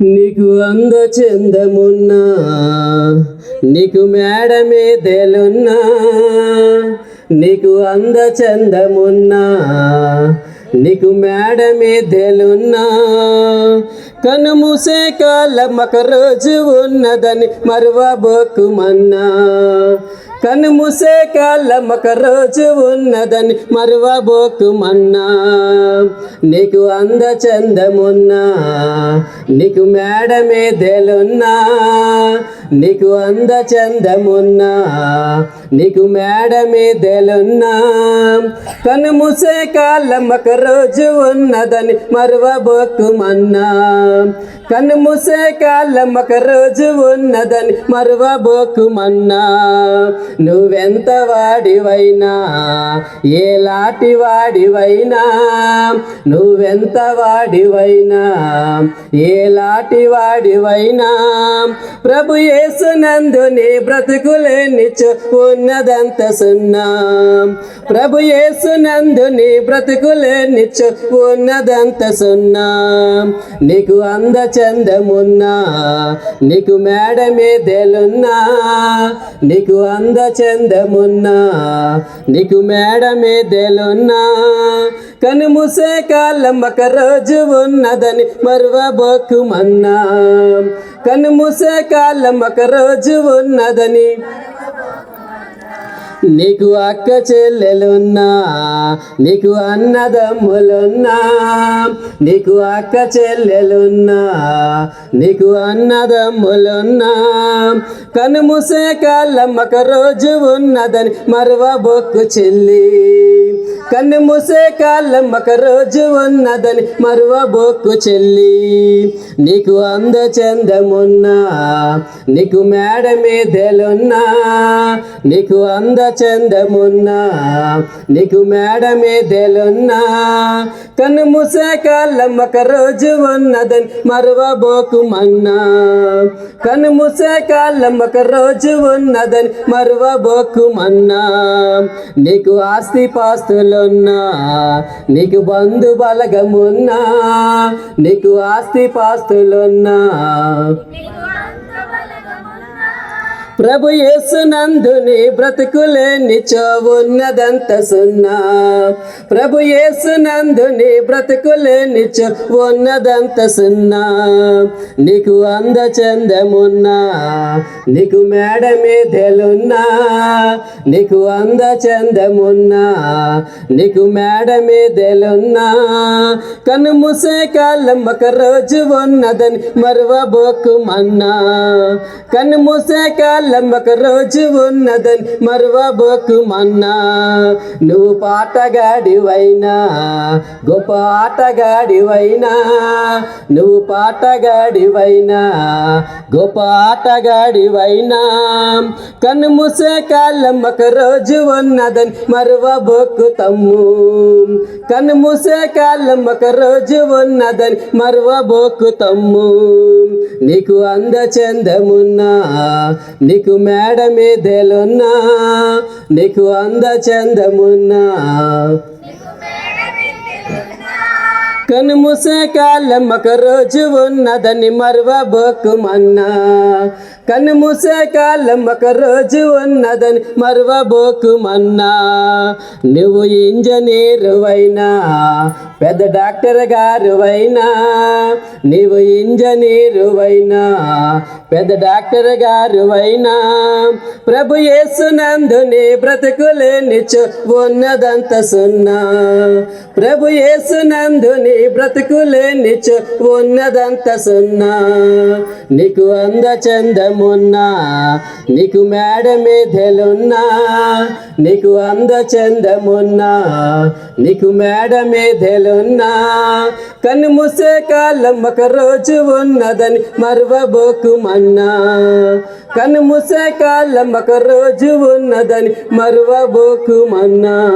నీకు అంద చెందమున్నా నీకు మేడ మీదెలున్నా నీకు అంద చందమున్నా నీకు మేడ మీదెలున్నా కనుమూసే కాలం ఒక రోజు ఉన్నదని మరువబోకుమన్నా. కను మూసే కాలం ఒక రోజు ఉన్నదని మరువబోకుమన్నా నీకు అంద చందమున్నా నీకు మేడ మీదెలున్నా. నీకు అంద చందమున్నా నీకు మేడ మీదెలున్నా. కను మూసే కాలం ఒక రోజు ఉన్నదని మరువబోకుమన్నా కన్ను మూసే కాలం ఒక రోజు ఉన్నదని మరువబోకుమన్నా నువ్వెంత వాడివైనా ఏలాటి వాడివైనా నువ్వెంత వాడివైనా ఏలాటి వాడివైనా. ప్రభు యేసునందు నీ బ్రతుకులే నిచ్చు ఉన్నదంత సున్నా. ప్రభు యేసునందు నీ బ్రతుకులే నిచ్చు ఉన్నదంత సున్నా. నీకు అందచందమున్నా నీకు మేడ మీదెలున్నా నీకు అంద చందమున్నా నీకు మేడ మీదెలున్నా. కను మూసే కాలం ఒక రోజు ఉన్నదని మరువబోకుమన్నా. కను మూసే కాలం ఒక రోజు ఉన్నదని నీకు అక్క చెల్లెలున్నా నీకు అన్నదమ్ములున్నా నీకు అక్క చెల్లెలున్నా నీకు అన్నదమ్ములున్నా. కనుమూసే కాలం ఒక రోజు ఉన్నదని మరువబొక్కు చెల్లి. కన్ను మూసే కాలం ఒక రోజు ఉన్నదని మరువబొక్కు చెల్లి. నీకు అంద చందమున్నా నీకు మేడ మీదెలున్నా నీకు అంద చందమున్నా నీకు మేడమే తెలున్నా. కన్ను మూసే కాలం ఒక రోజు ఉన్నదని మరువబోకుమన్నా. కన్ను మూసే కాలం ఒక రోజు ఉన్నదని మరువబోకుమన్నా. నీకు ఆస్తి పాస్తులున్నా నీకు బంధు బలగమున్నా. నీకు ఆస్తి పాస్తులున్నా. ప్రభు యేసునందు నీ బ్రతుకులే నిచో ఉన్నదంత సున్నా. ప్రభు యేసునందు నీ బ్రతుకులే నిచో ఉన్నదంత సున్నా. నీకు అందచందమున్నా నీకు మేడ మీదెలున్నా నీకు అందచందమున్నా నీకు మేడ మీదెలున్నా. కను మూసే కాలం ఒక రోజు ఉన్నదని మరువబోకుమన్నా. కన్ను మూసే కాలం ఒక రోజు ఉన్నదని మరువబోకుమన్నా నువ్వు పాటగాడివైనా గొప్ప ఆటగాడివైనా. నువ్వు పాటగాడివైనా గొప్ప ఆటగాడివైనా. కన్ను మూసే కాలం రోజు ఉన్నదని మరువబోకు తమ్ము. కన్ను మూసే కాలం రోజు ఉన్నదని మరువబోకు తమ్ము. నీకు అందచందమున్నా నీ నీకు మేడ మీదేలున్నా నీకు అందచందమున్నా. కను మూసే కాలం ఒక రోజు ఉన్నదని మరువబోకుమన్నా కను మూసే కాలం ఒక రోజు ఉన్నదని మరువబోకుమన్నా నువ్వు ఇంజనీరు అయినా పెద్ద డాక్టర్ గారు అయినా నువ్వు ఇంజనీరు అయినా పెద్ద డాక్టర్ గారు అయినా ప్రభు యేసునందు నీ బ్రతుకులే నిచ్చు ఉన్నదంత సున్నా. ప్రభు యేసునందు నీ బ్రతుకులే నిచ్చు ఉన్నదంత సున్నా. నీకు అంద చందమున్నా నీకు మేడ మీదెలున్నా నీకు అంద చందమున్నా నీకు మేడ మీదెలున్నా కన్ను మూసే కాలం ఒక రోజు ఉన్నదని మరువబోకుమన్నా. కన్ను మూసే కాలం ఒక రోజు ఉన్నదని మరువబోకుమన్నా.